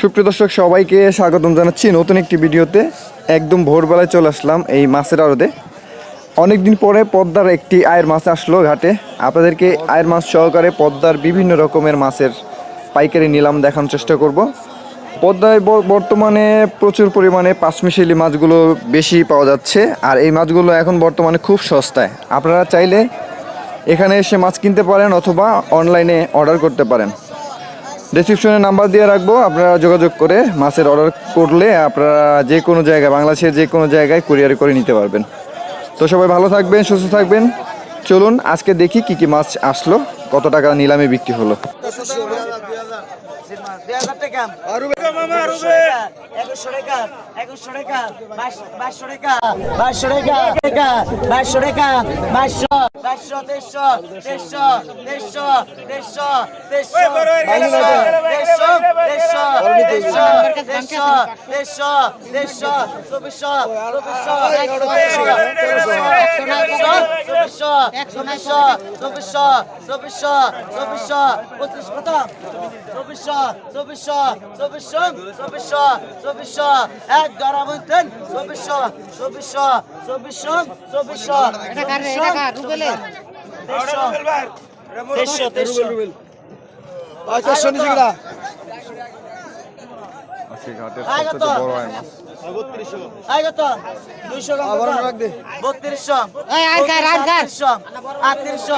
সুপ্রিয় দর্শক, সবাইকে স্বাগতম জানাচ্ছি নতুন একটি ভিডিওতে। একদম ভোরবেলায় চলে আসলাম এই মাছের আড়তে। অনেকদিন পরে পদ্মার একটি আয়ের মাছ আসলো ঘাটে। আপনাদেরকে আয়ের মাছ সহকারে পদ্মার বিভিন্ন রকমের মাছের পাইকারি নিলাম দেখানোর চেষ্টা করব। পদ্মায় বর্তমানে প্রচুর পরিমাণে পাঁচমিশালি মাছগুলো বেশি পাওয়া যাচ্ছে, আর এই মাছগুলো এখন বর্তমানে খুব সস্তায়। আপনারা চাইলে এখানে এসে মাছ কিনতে পারেন অথবা অনলাইনে অর্ডার করতে পারেন। ডেসক্রিপশনে নাম্বার দিয়ে রাখব আপনারা যোগাযোগ করে মাছের অর্ডার করলে আপনারা যে কোনো জায়গায় বাংলাদেশের যে কোনো জায়গায় কুরিয়ার করে নিতে পারবেন। তো সবাই ভালো থাকবেন সুস্থ থাকবেন। চলুন আজকে দেখি কি কি মাছ আসলো কত টাকা নিলামে বিক্রি হলো। একুশশো টাকা একুশশো টাকা বাইশ- বাইশশো টাকা বাইশশো টাকা টাকা বাইশশো টাকা বাইশশো বাইশশো তেইশশো তেইশশো তেইশশো তেইশশো তেইশশো তেইশশো তেইশশো তেইশশো তেইশশো তেইশশো তেইশশো চব্বিশশো চব্বিশশো চব্বিশশো চব্বিশশো চব্বিশশো চব্বিশশো চব্বিশশো পঁচিশ কত চব্বিশশো চব্বিশশো চব্বিশশো চব্বিশশো চব্বিশশো চব্বিশশো এক জরা বলতেন চব্বিশশো চব্বিশশো চব্বিশশো চব্বিশশো তেইশশো তেইশশো পঁয়ত্রিশশো নিচে আজকে ঘাটের সবচেয়ে বড় আয় মাছ।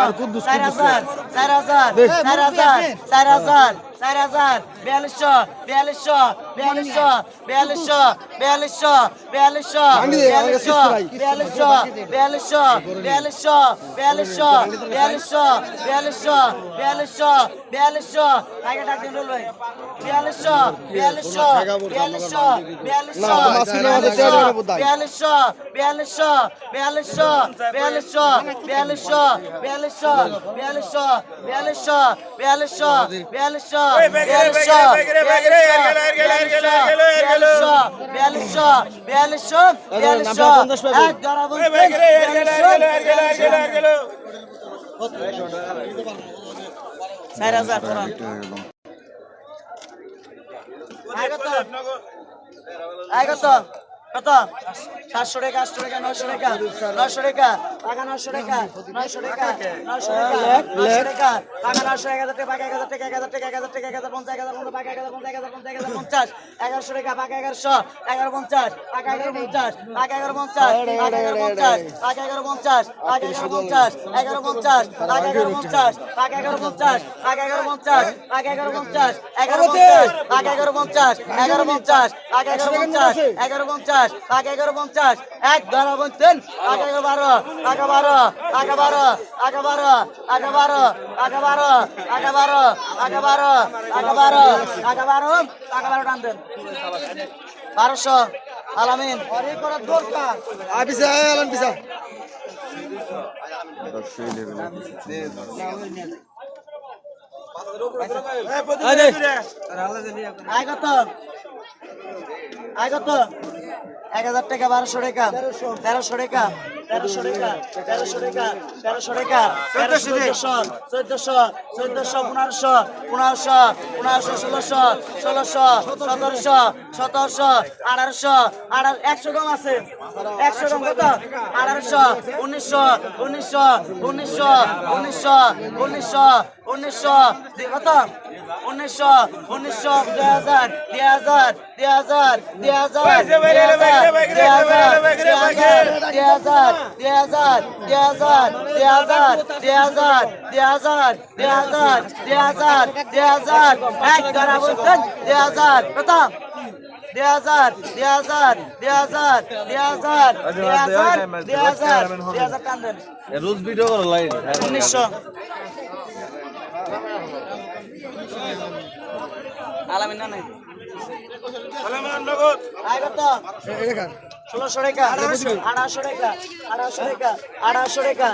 আর কুদ্দুস চার হাজার। চার হাজার। চার হাজার। চার হাজার। চার হাজার, বিয়াল্লিশশো, বিয়াল্লিশশো, বিয়াল্লিশশো, বিয়াল্লিশশো, বিয়াল্লিশশো, বিয়াল্লিশশো, বিয়াল্লিশশো, বিয়াল্লিশশো, বিয়াল্লিশশো, বিয়াল্লিশশো, বিয়াল্লিশশো, বিয়াল্লিশশো, বিয়াল্লিশশো, বিয়াল্লিশশো, বিয়াল্লিশশো, আগে ডাক দিন ভাই বিয়াল্লিশশো বিয়াল্লিশশো বিয়াল্লিশশো বিয়াল্লিশশো বিয়াল্লিশশো বিয়াল্লিশশো বিয়াল্লিশশো বিয়াল্লিশশো বিয়াল্লিশশো বিয়াল্লিশশো বিয়াল্লিশশো বিয়াল্লিশশো বিয়াল্লিশশো বিয়াল্লিশশো চার হাজার কত কত সাতশো টাকা আটশো টাকা নয়শো টাকা নয়শো টাকা টাকা নয়শো টাকা এক হাজার টাকা এক হাজার টাকা এক হাজার টাকা এক হাজার টাকা এক হাজার পঞ্চাশ এক হাজার পাকা এক হাজার পঞ্চাশ এক হাজার পঞ্চাশ এক হাজার পঞ্চাশ এগারোশো টাকা পাকা এগারোশো এগারো পঞ্চাশ পাকা এগারো পঞ্চাশ পাকা এগারো পঞ্চাশ পাকা এগারো পঞ্চাশ পাকা এগারো পঞ্চাশ পাকা এগারো পঞ্চাশ এগারো পঞ্চাশ পাকা এগারো পঞ্চাশ পাকা এগারো পঞ্চাশ পাকা এগারো পঞ্চাশ পাকা এগারো পঞ্চাশ এগারো পঞ্চাশ পাকা এগারো পঞ্চাশ এগারো পঞ্চাশ পাকা এগারো পঞ্চাশ এগারো পঞ্চাশ পাকা এগারো পঞ্চাশ এক ধরা বলতেন পাকা এগারো বারো পাকা বারো পাকা বারো পাকা বারো পাকা বারো পাকা বারো পাকা বারো পাকা বারো পাকা বারো পাকা বারো পাকা বারো টান দেন বারোশো আলামিন দরকার আয় কত আয় কত এক হাজার টাকা, বারোশো টাকা, তেরোশো টাকা তেরোশো টাকা তেরোশো টাকা তেরোশো টাকা চোদ্দশো চোদ্দশো চোদ্দশো, পনেরোশো পনেরোশো পনেরোশো, ষোলোশো ষোলোশো, সতেরোশো সতেরোশো, আঠারোশো, আঠারো, একশো কম আছে। একশো কম কত? উনিশশো উনিশশো উনিশশো উনিশশো উনিশশো কত উনিশশো উনিশশো দুই হাজার দুই হাজার দুই হাজার দুই হাজার দুই হাজার দুই হাজার দুই হাজার দুই হাজার দুই হাজার দুই হাজার দুই হাজার দুই হাজার দুই হাজার দুই হাজার দুই হাজার এক ধরা বলতেন দুই হাজার প্রথম দুই হাজার দুই হাজার দুই হাজার দুই হাজার দুই হাজার দুই হাজার দুই হাজার রোজ ভিডিও লাইন উনিশশো আলামিনা নাই আলামিনা নগদ আয় কত এটা ষোলোশো টাকা আড়াইশো টাকা আড়াইশো টাকা আড়াইশো টাকা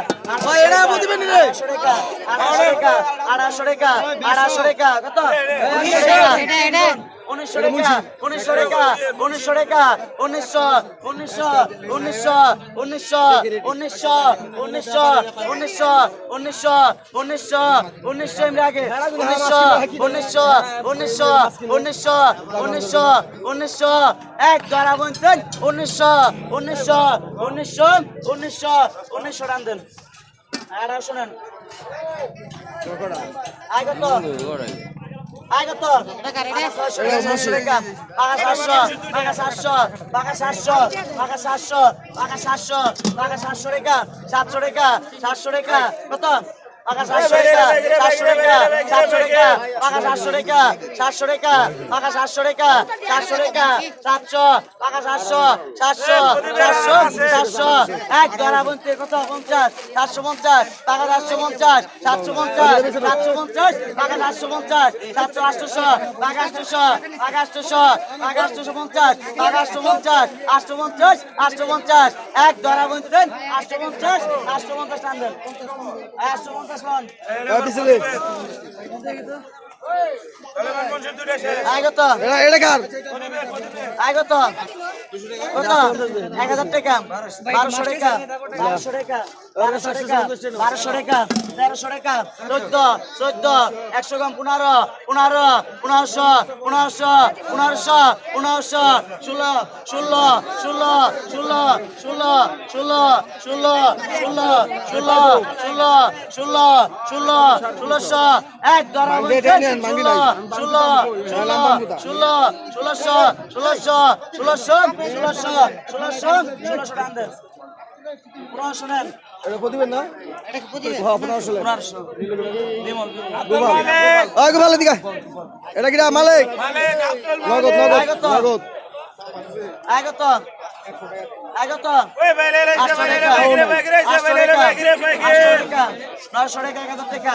আড়াইশো টাকা আড়াইশো কত উনিশশো টাকা উনিশশো টাকা উনিশশো টাকা উনিশশো উনিশশো উনিশশো উনিশশো উনিশশো উনিশশো উনিশশো উনিশশো উনিশশো উনিশশো এমনি আগে উনিশশো উনিশশো উনিশশো উনিশশো উনিশশো উনিশশো এক দ্বারা বলতেন উনিশশো উনিশশো উনিশশো উনিশশো উনিশশো টান দেন আর শোনেন আগত আগত সাতশো রেখা সাতশো রেখা কত? পাকা সাতশো টাকা সাতশো টাকা সাতশো টাকা পাকা সাতশো টাকা সাতশো টাকা পাকা সাতশো টাকা সাতশো টাকা সাতশো পাকা সাতশো সাতশো সাতশো সাতশো এক দ্বারা বলতে কত পঞ্চাশ সাতশো পঞ্চাশ পাকা সাতশো পঞ্চাশ সাতশো পঞ্চাশ সাতশো পঞ্চাশ পাকা সাতশো পঞ্চাশ সাতশো আটশোশো পাকা আটশোশো পাকা আটশোশো পাকা আটশোশো পঞ্চাশ পাকা আটশো পঞ্চাশ আটশো পঞ্চাশ আটশো পঞ্চাশ এক দ্বারা বলতেন আটশো পঞ্চাশ আটশো পঞ্চাশ আটশো পঞ্চাশ পিছনে আগত এক হাজার এক ধরা নেন বাঙ্গি নাই ষোলো ষোলো ষোলোশো ষোলোশো ষোলোশো ষোলোশো ষোলোশো ষোলোশো টান দেন পনেরোশো নেন এটা প্রতিবেন না এটা কিরা মালিক নগদ নগদ নগদ আগত টাকা এক টাকা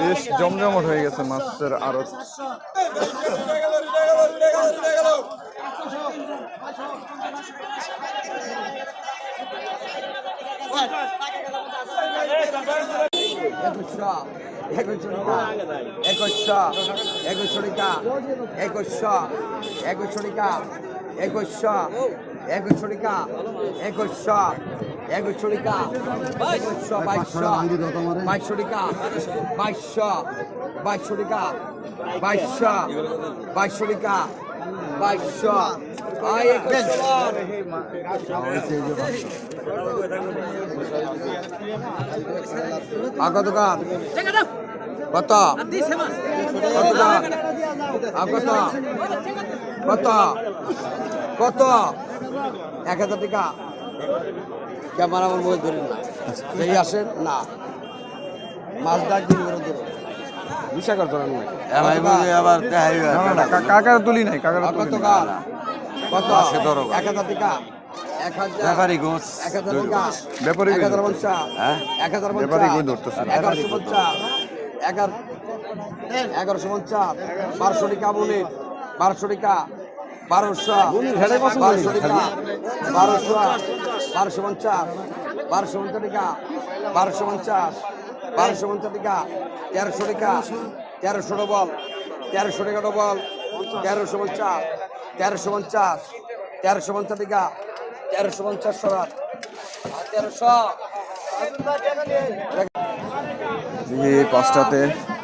বেশ জমজমট হয়ে গেছে মাছের আড়ত। একশো একশো একশো একশো একশো একশো টাকা একশো একশো টাকা একশো বাইশশো বাইশশো টাকা বাইশশো বাইশশো টাকা বাইশশো বাইশশো টাকা বাইশশো আই কত কত? কত? কত? এক হাজার টাকা ক্যামেরা আমার মোবাইল ধরেন না এই আসেন না। মাছ ডাক দিন করে? ধরেন না আবার কাকার তুলি নাই কাকার কত কত? আছে ধরো এক হাজার টাকা। এক হাজার ব্যাপারী গোছ। এক হাজার ব্যাপারী এক হাজার পঞ্চাশ। হ্যাঁ? এক হাজার ব্যাপারী পঞ্চাশ গোছ ধরতেছে। এগারোশো পঞ্চাশ। এগারো এগারোশো পঞ্চাশ। বারোশো টাকা বুনিট বারোশো টাকা। বারোশো। বারোশো টাকা। বারোশো বারোশো পঞ্চাশ। বারোশো পঞ্চাশ টাকা। বারোশো পঞ্চাশ। বারোশো পঞ্চাশ টাকা। তেরোশো টাকা। তেরোশো ডবল তেরোশো টাকা ডবল তেরোশো পঞ্চাশ। তেরোশো পঞ্চাশ। তেরোশো পঞ্চাশ টাকা। তেরোশো পঞ্চাশ সরাত তেরোশো।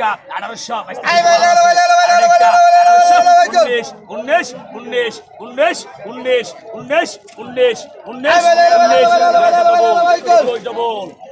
কর ইচ্ছা হলো ভাই কর ইচ্ছা হলো ইচ্ছা হলো ইচ্ছা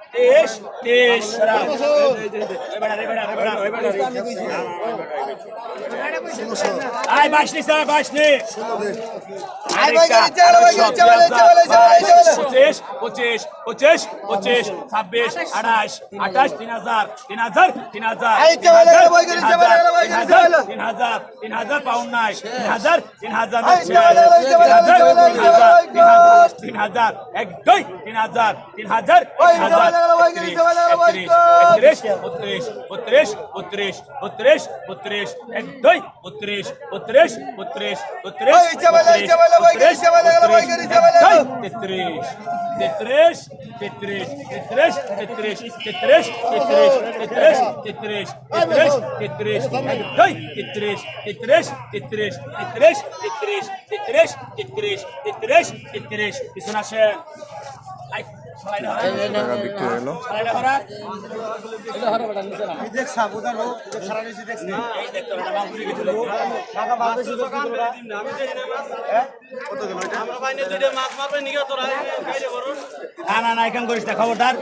তেইশ তেইশ আয় বাসনি স্যার বাসনি পঁচিশ পঁচিশ পঁচিশ পঁচিশ ছাব্বিশ আঠাশ আঠাশ তিন হাজার তিন হাজার তিন হাজার তিন হাজার তিন হাজার পাউন্ড নাই তিন হাজার তিন হাজার তিন হাজার তিন হাজার এক দুই তিন হাজার তিন হাজার তিন হাজার বত্রিশ বত্রিশ এক দুই বত্রিশ বত্রিশ বত্রিশ বত্রিশ ওই, ইচ্ছা হলো, ইচ্ছা হলো ভাই, বত্রিশ, ইচ্ছা হলো গেলো ভাই, বত্রিশ, ইচ্ছা হলো এক গেলো। দুই, তেত্রিশ তেত্রিশ তেত্রিশ তেত্রিশ তেত্রিশ তেত্রিশ তেত্রিশ তেত্রিশ তেত্রিশ তেত্রিশ তেত্রিশ এক দুই তেত্রিশ তেত্রিশ তেত্রিশ তেত্রিশ তেত্রিশ তেত্রিশ তেত্রিশ তেত্রিশ তেত্রিশ পিছনে আসেন আই, সবাই ধরেন। টাকা বিক্রি হলো সবাই ধরেন। দেখ সাবুদার হোক সারা নিচে দেখছি এই দেখতো, এটা বাম দিকে ছিল। টাকা বাদ শুধু কি তোরা কত না না না এখান করিস না খবরদার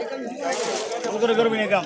করে করবি এখান